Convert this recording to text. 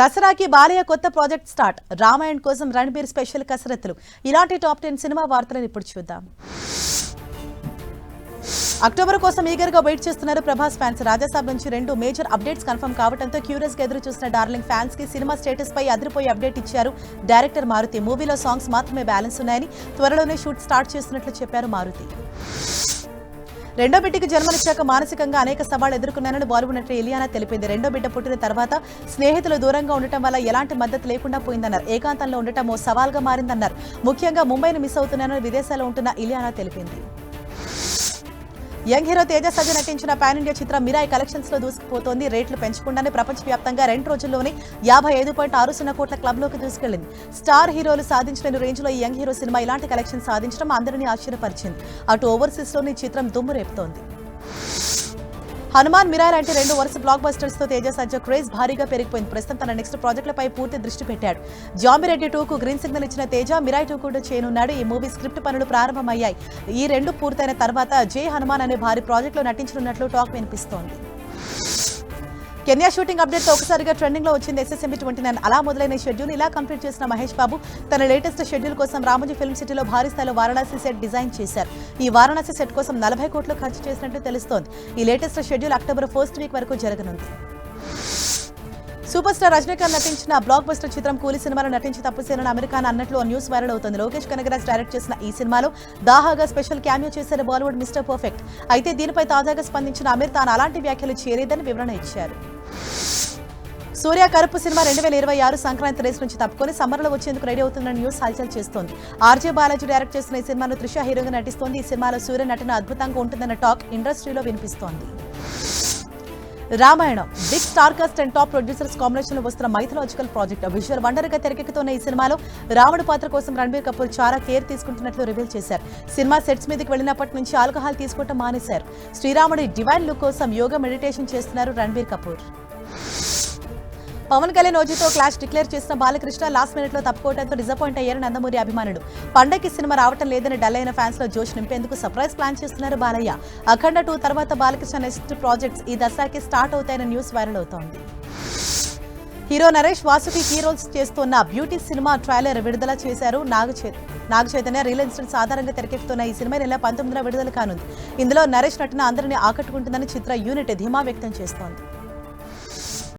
దసరాకి బాలయ్య కొత్త project start. Ramayan కోసం రణబీర్ స్పెషల్ కసరత్తులు. ఇలాంటి టాప్ టెన్ సినిమా వార్తలను ఇప్పుడు చూద్దాం. అక్టోబర్ కోసం ఈగర్గా వెయిట్ చేస్తున్నారు ప్రభాస్ ఫ్యాన్స్. రాజాసాబ్ నుంచి రెండు మేజర్ అప్డేట్స్ కన్ఫర్మ్ కావడంతో క్యూరియస్గా ఎదురు చూసిన డార్లింగ్ ఫ్యాన్స్కి సినిమా స్టేటస్ పై అదిరిపోయి అప్డేట్ ఇచ్చారు డైరెక్టర్ మారుతి. మూవీలో సాంగ్స్ మాత్రమే బ్యాలెన్స్ ఉన్నాయని త్వరలోనే షూట్ స్టార్ట్ చేస్తున్నట్లు చెప్పారు మారుతి. రెండో బిడ్డకి జన్మనిచ్చాక మానసికంగా అనేక సవాళ్ళు ఎదుర్కొన్నానని బాలీవుడ్ నటి ఇలియానా తెలిపింది. రెండో బిడ్డ పుట్టిన తర్వాత స్నేహితులు దూరంగా ఉండటం వల్ల ఎలాంటి మద్దతు లేకుండా పోయిందన్నారు. ఏకాంతంలో ఉండటం ఓ సవాల్గా మారిందన్నారు. ముఖ్యంగా ముంబైని మిస్ అవుతున్నానని విదేశాల్లో ఉంటున్న ఇలియానా తెలిపింది. యంగ్ హీరో తేజ సజ్జ నటించిన పాన్ ఇండియా చిత్రం మిరాయి కలెక్షన్స్లో దూసుకుపోతోంది. రేట్లు పెంచకుండానే ప్రపంచవ్యాప్తంగా రెండు రోజుల్లోనే యాభై ఐదు పాయింట్ ఆరు సున్నా కోట్ల క్లబ్లోకి దూసుకెళ్ళింది స్టార్ హీరోలు సాధించిన రేంజ్లో ఈ యంగ్ హీరో సినిమా ఇలాంటి కలెక్షన్ సాధించడం అందరినీ ఆశ్చర్యపరిచింది. అటు ఓవర్సీస్లోని చిత్రం దుమ్ము రేపుతోంది. హనుమాన్ మిరాయ్ అంటే రెండు వరుస బ్లాక్ బస్టర్స్తో తేజ సజ్జ క్రేజ్ భారీగా పెరిగిపోయింది. ప్రస్తుతం తన నెక్స్ట్ ప్రాజెక్టులపై పూర్తి దృష్టి పెట్టాడు. జాంబిరెడ్డి టూ కు గ్రీన్ సిగ్నల్ ఇచ్చిన తేజ మిరాయ్ టూ కూడా చేయనున్నాడు. ఈ మూవీ స్క్రిప్ట్ పనులు ప్రారంభమయ్యాయి. ఈ రెండు పూర్తయిన తర్వాత జై హనుమాన్ అనే భారీ ప్రాజెక్టులో నటించనున్నట్లు టాక్ వినిపిస్తోంది. కెన్యా షూటింగ్ అప్డేట్తో ఒకసారిగా ట్రెండింగ్లో వచ్చింది ఎస్ఎస్ఎంబి ట్వంటీ నైన్ అలా మొదలైన షెడ్యూల్ ఇలా కంప్లీట్ చేసిన మహేష్ బాబు తన లేటెస్ట్ షెడ్యూల్ కోసం రామోజీ ఫిల్మ్ సిటీలో భారీ స్థాయిలో వారణాసి సెట్ డిజైన్ చేశారు. ఈ వారణాసి సెట్ కోసం నలభై కోట్లు ఖర్చు చేసినట్లు తెలుస్తోంది. ఈ latest schedule October first week వరకు జరగనుంది. సూపర్ స్టార్ రజనీకాంత్ నటించిన బ్లాక్ బస్టర్ చిత్రం కూలీ సినిమాలో నటించి తప్పుసేనని అమెరికాన్ అన్నట్లు న్యూస్ వైరల్ అవుతుంది. లోకేష్ కనగరాజ్ డైరెక్ట్ చేసిన ఈ సినిమాలో దాహాగా స్పెషల్ క్యామియో చేశారు బాలీవుడ్ మిస్టర్ పర్ఫెక్ట్. అయితే దీనిపై తాజాగా స్పందించిన అమీర్ తాను అలాంటి వ్యాఖ్యలు చేయలేదని వివరణ ఇచ్చారు. సూర్య కరుపు సినిమా రెండు వేల ఇరవై ఆరు సంక్రాంతి రేస్ నుంచి తప్పుకొని సమ్మర్లో వచ్చేందుకు రెడీ అవుతున్న న్యూస్ హల్చల్ చేస్తోంది. ఆర్జే బాలాజీ డైరెక్ట్ చేస్తున్న ఈ సినిమాలో త్రిష హీరోగా నటిస్తోంది. ఈ సినిమాలో సూర్య నటన అద్భుతంగా ఉంటుందన్న టాక్ ఇండస్ట్రీలో వినిపిస్తోంది. Ramayanam. Big star cast and top producers కాంబినేషన్లో వస్తున్న మైథలాజికల్ ప్రాజెక్ట్ విజువల్ వండర్గా తెరకెక్కుతున్న ఈ సినిమాలో రాముడు పాత్ర కోసం రణబీర్ కపూర్ చాలా కేర్ తీసుకుంటున్నట్లు రివీల్ చేశారు. సినిమా సెట్స్ మీదకి వెళ్ళినప్పటి నుంచి ఆల్కహాల్ తీసుకోవటం మానేశారు. శ్రీరాముడి డివైన్ లుక్ కోసం యోగా మెడిటేషన్ చేస్తున్నారు రణబీర్ కపూర్. పవన్ కళ్యాణ్ ఓజీతో క్లాష్ డిక్లేర్ చేసిన బాలకృష్ణ లాస్ట్ మినిట్లో తప్పుకోవడంతో డిసప్పాయింట్ అయ్యారు నందమూరి అభిమానులు పండగకి సినిమా రావటం లేదని డల్ అయిన ఫ్యాన్స్లో జోష్ నింపేందుకు సర్ప్రైజ్ ప్లాన్ చేస్తున్నారు బాలయ్య. అఖండ టూ తర్వాత బాలకృష్ణ నెక్స్ట్ ప్రాజెక్ట్స్ ఈ దసరాకి స్టార్ట్ అవుతాయన్న న్యూస్ వైరల్ అవుతోంది. Hero Naresh Vasuki key roles చేస్తున్న బ్యూటీ సినిమా ట్రైలర్ విడుదల చేశారు నాగ నాగ చైతన్య రియల్ ఇన్సిడెంట్స్ ఆధారంగా తెరకెక్కుతున్న ఈ సినిమా నెల పంతొమ్మిదిన విడుదల కానుంది. ఇందులో నరేష్ నటన అందరినీ ఆకట్టుకుంటుందని చిత్ర యూనిట్ ధీమా వ్యక్తం చేస్తోంది.